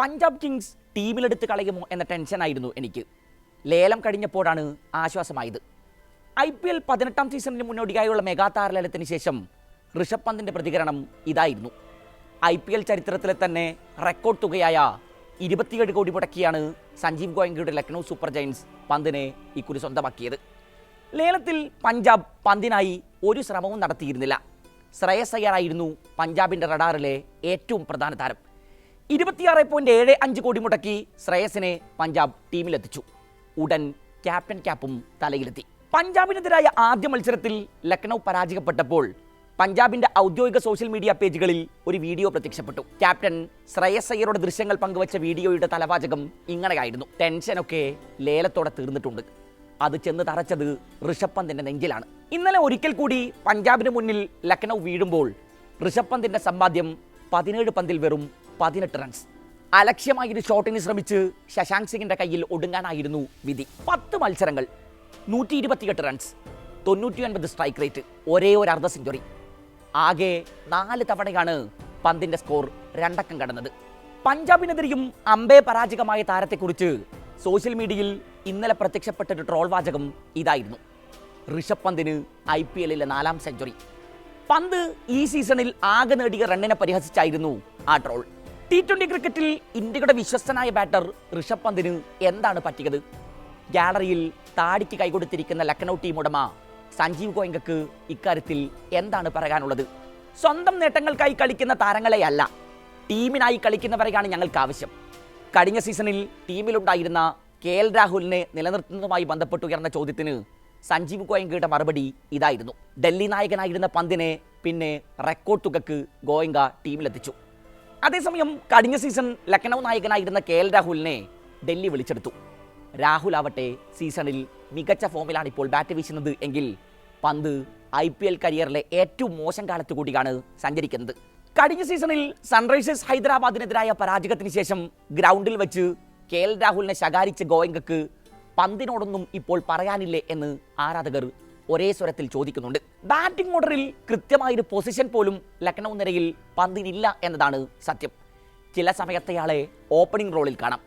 Punjab Kings ടീമിലെടുത്ത് കളയുമോ എന്ന ടെൻഷനായിരുന്നു എനിക്ക്. ലേലം കഴിഞ്ഞപ്പോഴാണ് ആശ്വാസമായത്. ഐ പി എൽ പതിനെട്ടാം സീസണിന് മുന്നോടിയായുള്ള മെഗാ താരലേലത്തിന് ശേഷം ഋഷഭ് പന്തിന്റെ പ്രതികരണം ഇതായിരുന്നു. ഐ പി എൽ ചരിത്രത്തിലെ തന്നെ റെക്കോർഡ് തുകയായ ഇരുപത്തിയേഴ് കോടി മുടക്കിയാണ് സഞ്ജീവ് ഗോയങ്കയുടെ ലക്നൗ സൂപ്പർ ജയൻസ് പന്തിനെ ഇക്കുറി സ്വന്തമാക്കിയത്. ലേലത്തിൽ പഞ്ചാബ് പന്തിനായി ഒരു ശ്രമവും നടത്തിയിരുന്നില്ല. ശ്രേയസ് അയ്യാറായിരുന്നു പഞ്ചാബിന്റെ റഡാറിലെ ഏറ്റവും പ്രധാന താരം. ഇരുപത്തിയാറ് പോയിന്റ് ഏഴ് അഞ്ച് കോടി മുടക്കി ശ്രേയസിനെ പഞ്ചാബ് ടീമിലെത്തിച്ചു. ഉടൻ ക്യാപ്റ്റൻ ക്യാപ്പും തലയിലെത്തി. പഞ്ചാബിനെതിരായ ആദ്യ മത്സരത്തിൽ ലക്നൗ പരാജയപ്പെട്ടപ്പോൾ പഞ്ചാബിന്റെ ഔദ്യോഗിക സോഷ്യൽ മീഡിയ പേജുകളിൽ ഒരു വീഡിയോ പ്രത്യക്ഷപ്പെട്ടു. ക്യാപ്റ്റൻ ശ്രേയസ് അയ്യരുടെ ദൃശ്യങ്ങൾ പങ്കുവച്ച വീഡിയോയുടെ തലവാചകം ഇങ്ങനെയായിരുന്നു. ടെൻഷനൊക്കെ ലേലത്തോടെ തീർന്നിട്ടുണ്ട്. അത് ചെന്ന് തറച്ചത് ഋഷഭ് പന്തിന്റെ നെഞ്ചിലാണ്. ഇന്നലെ ഒരിക്കൽ കൂടി പഞ്ചാബിന് മുന്നിൽ ലക്നൗ വീഴുമ്പോൾ ഋഷഭ് പന്തിന്റെ സമ്പാദ്യം പതിനേഴ് പന്തിൽ വെറും പതിനെട്ട് റൺസ് അലക്ഷ്യമായി ഒരു ഷോട്ടിന് ശ്രമിച്ച് ശശാങ്ക് സിംഗിന്റെ കയ്യിൽ ഒടുങ്ങാനായിരുന്നു വിധി. പത്ത് മത്സരങ്ങൾ നൂറ്റി ഇരുപത്തിയെട്ട് റൺസ് തൊണ്ണൂറ്റി ഒൻപത് സ്ട്രൈക്ക് റേറ്റ് ഒരേ ഒരു അർദ്ധ സെഞ്ചുറി ആകെ നാല് തവണയാണ് പന്തിന്റെ സ്കോർ രണ്ടക്കം കടന്നത്. പഞ്ചാബിനെതിരെയും അമ്പേ പരാജകമായ താരത്തെക്കുറിച്ച് സോഷ്യൽ മീഡിയയിൽ ഇന്നലെ പ്രത്യക്ഷപ്പെട്ട ഒരു ട്രോൾ വാചകം ഇതായിരുന്നു. ഋഷഭ് പന്തിന് ഐ പി എല്ലിലെ നാലാം സെഞ്ചുറി പന്ത് ഈ സീസണിൽ ആകെ നേടിയ റണ്ണിനെ പരിഹസിച്ചായിരുന്നു ആ ട്രോൾ ടി ട്വന്റി ക്രിക്കറ്റിൽ ഇന്ത്യയുടെ വിശ്വസ്തനായ ബാറ്റർ ഋഷഭ് പന്തിന് എന്താണ് പറ്റിയത്? ഗാലറിയിൽ താടിക്ക് കൈകൊടുത്തിരിക്കുന്ന ലക്നൗ ടീം ഉടമ സഞ്ജീവ് ഗോയങ്കക്ക് ഇക്കാര്യത്തിൽ എന്താണ് പറയാനുള്ളത്? സ്വന്തം നേട്ടങ്ങൾക്കായി കളിക്കുന്ന താരങ്ങളെയല്ല ടീമിനായി കളിക്കുന്നവരെയാണ് ഞങ്ങൾക്ക് ആവശ്യം കഴിഞ്ഞ സീസണിൽ ടീമിലുണ്ടായിരുന്ന കെ എൽ രാഹുലിനെ നിലനിർത്തുന്നതുമായി ബന്ധപ്പെട്ട് ഉയർന്ന ചോദ്യത്തിന് സഞ്ജീവ് ഗോയങ്കയുടെ മറുപടി ഇതായിരുന്നു. ഡൽഹി നായകനായിരുന്ന പന്തിനെ പിന്നെ റെക്കോർഡ് തുകക്ക് ഗോയങ്ക ടീമിലെത്തിച്ചു അതേസമയം കഴിഞ്ഞ സീസൺ ലക്നൗ നായകനായിരുന്ന കെ എൽ രാഹുലിനെ ഡൽഹി വിളിച്ചെടുത്തു. രാഹുൽ ആവട്ടെ സീസണിൽ മികച്ച ഫോമിലാണ് ഇപ്പോൾ ബാറ്റ് വീശുന്നത് എങ്കിൽ പന്ത് ഐ പി എൽ കരിയറിലെ ഏറ്റവും മോശം കാലത്ത് കൂടിയാണ് സഞ്ചരിക്കുന്നത്. കഴിഞ്ഞ സീസണിൽ സൺറൈസേഴ്സ് ഹൈദരാബാദിനെതിരായ പരാജയത്തിന് ശേഷം ഗ്രൗണ്ടിൽ വെച്ച് കെ എൽ രാഹുലിനെ ശകാരിച്ച ഗോയങ്കക്ക് പന്തിനോടൊന്നും ഇപ്പോൾ പറയാനില്ലേ എന്ന് ആരാധകർ ഒരേ സ്വരത്തിൽ ചോദിക്കുന്നുണ്ട്. ബാറ്റിംഗ് ഓർഡറിൽ കൃത്യമായൊരു പൊസിഷൻ പോലും ലക്നൗ നിരയിൽ പന്തിനില്ല എന്നതാണ് സത്യം. ചില സമയത്തെയാളെ ഓപ്പണിംഗ് റോളിൽ കാണാം.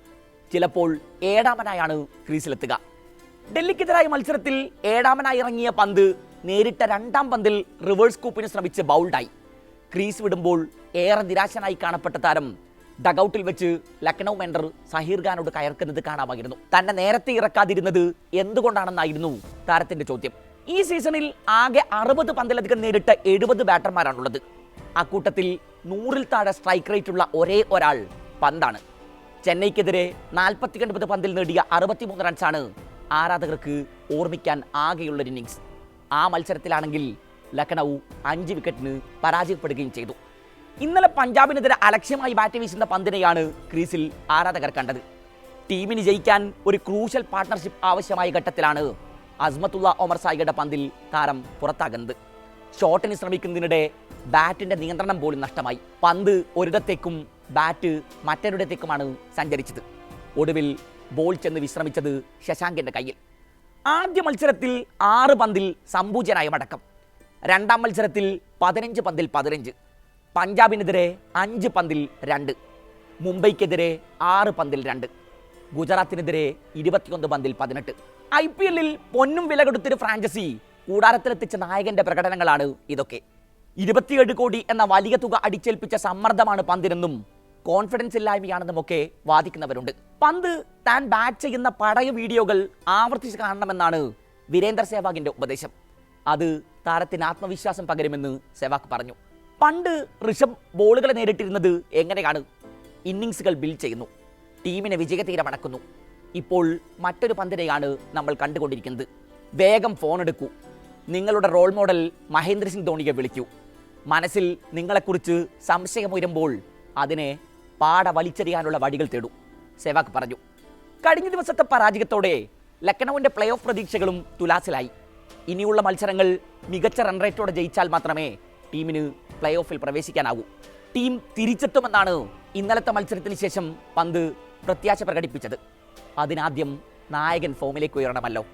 ചിലപ്പോൾ ഏഴാമനായാണ് ക്രീസിലെത്തുക. ഡൽഹിക്കെതിരായ മത്സരത്തിൽ ഏഴാമനായി ഇറങ്ങിയ പന്ത് നേരിട്ട രണ്ടാം പന്തിൽ റിവേഴ്സ് കൂപ്പിന് ശ്രമിച്ച് ബൗൾഡായി. ക്രീസ് വിടുമ്പോൾ ഏറെ നിരാശനായി കാണപ്പെട്ട താരം ഡഗൌട്ടിൽ വെച്ച് ലക്നൗ മെൻഡർ സഹീർ ഖാനോട് കയർക്കുന്നത് കാണാമായിരുന്നു. തന്നെ നേരത്തെ ഇറക്കാതിരുന്നത് എന്തുകൊണ്ടാണെന്നായിരുന്നു താരത്തിന്റെ ചോദ്യം. ഈ സീസണിൽ ആകെ അറുപത് പന്തിലധികം നേരിട്ട എഴുപത് ബാറ്റർമാരാണുള്ളത്. അക്കൂട്ടത്തിൽ നൂറിൽ താഴെ സ്ട്രൈക്ക് റേറ്റ് ഉള്ള ഒരേ ഒരാൾ പന്താണ്. ചെന്നൈക്കെതിരെ നാൽപ്പത്തി ഒൻപത് പന്തിൽ നേടിയ അറുപത്തിമൂന്ന് റൺസാണ് ആരാധകർക്ക് ഓർമ്മിക്കാൻ ആകെയുള്ള ഇന്നിങ്സ് ആ മത്സരത്തിലാണെങ്കിൽ ലക്നൗ അഞ്ച് വിക്കറ്റിന് പരാജയപ്പെടുകയും ചെയ്തു. ഇന്നലെ പഞ്ചാബിനെതിരെ അലക്ഷ്യമായി ബാറ്റ് വീശുന്ന പന്തിനെയാണ് ക്രീസിൽ ആരാധകർ കണ്ടത്. ടീമിന് ജയിക്കാൻ ഒരു ക്രൂഷ്യൽ പാർട്ണർഷിപ്പ് ആവശ്യമായ ഘട്ടത്തിലാണ് അസ്മത്തുള്ള ഒമർ സായിയുടെ പന്തിൽ താരം പുറത്താകുന്നത്. ഷോട്ടിന് ശ്രമിക്കുന്നതിനിടെ ബാറ്റിന്റെ നിയന്ത്രണം പോലും നഷ്ടമായി. പന്ത് ഒരിടത്തേക്കും ബാറ്റ് മറ്റൊരിടത്തേക്കുമാണ് സഞ്ചരിച്ചത്. ഒടുവിൽ ബോൾ ചെന്ന് വിശ്രമിച്ചത് ശശാങ്കിന്റെ കയ്യിൽ. ആദ്യ മത്സരത്തിൽ ആറ് പന്തിൽ സമ്പൂജനായ മടക്കം. രണ്ടാം മത്സരത്തിൽ പതിനഞ്ച് പന്തിൽ പതിനഞ്ച്. പഞ്ചാബിനെതിരെ അഞ്ച് പന്തിൽ രണ്ട്. മുംബൈക്കെതിരെ ആറ് പന്തിൽ രണ്ട്. ഗുജറാത്തിനെതിരെ ഇരുപത്തിയൊന്ന് പന്തിൽ പതിനെട്ട്. ഐ പി എല്ലിൽ പൊന്നും വില കൊടുത്തൊരു ഫ്രാഞ്ചസി കൂടാരത്തിലെത്തിച്ച നായകന്റെ പ്രകടനങ്ങളാണ് ഇതൊക്കെ. ഇരുപത്തിയേഴ് കോടി എന്ന വലിയ തുക അടിച്ചേൽപ്പിച്ച സമ്മർദ്ദമാണ് പന്തിനെന്നും കോൺഫിഡൻസ് ഇല്ലായ്മയാണെന്നുമൊക്കെ വാദിക്കുന്നവരുണ്ട്. പന്ത് താൻ ബാറ്റ് ചെയ്യുന്ന പടയ വീഡിയോകൾ ആവർത്തിച്ച് കാണണമെന്നാണ് വീരേന്ദർ സേവാഗിന്റെ ഉപദേശം. അത് താരത്തിന് ആത്മവിശ്വാസം പകരുമെന്ന് സെവാഗ് പറഞ്ഞു. പണ്ട് ഋഷഭ് ബോളുകളെ നേരിട്ടിരുന്നത് എങ്ങനെയാണ്? ഇന്നിങ്സുകൾ ബിൽഡ് ചെയ്യുന്നു. ടീമിനെ വിജയതീരമടക്കുന്നു ഇപ്പോൾ മറ്റൊരു പന്തിനെയാണ് നമ്മൾ കണ്ടുകൊണ്ടിരിക്കുന്നത്. വേഗം ഫോൺ എടുക്കൂ. നിങ്ങളുടെ റോൾ മോഡൽ മഹേന്ദ്ര സിംഗ് ധോണിയെ വിളിക്കൂ. മനസ്സിൽ നിങ്ങളെക്കുറിച്ച് സംശയമുയരുമ്പോൾ അതിനെ പാട വലിച്ചെറിയാനുള്ള വഴികൾ തേടൂ. സെവാഗ് പറഞ്ഞു. കഴിഞ്ഞ ദിവസത്തെ പരാജയത്തോടെ ലക്നൌവിന്റെ പ്ലേ ഓഫ് പ്രതീക്ഷകളും തുലാസിലായി. ഇനിയുള്ള മത്സരങ്ങൾ മികച്ച റൺ റേറ്റോടെ ജയിച്ചാൽ മാത്രമേ ടീമിന് പ്ലേ ഓഫിൽ പ്രവേശിക്കാനാകൂ ടീം തിരിച്ചെത്തുമെന്നാണ് ഇന്നലത്തെ മത്സരത്തിന് ശേഷം പന്ത് പ്രത്യാശ പ്രകടിപ്പിച്ചത്. അതിനാദ്യം നായകൻ ഫോമിലേക്ക് ഉയരണമല്ലോ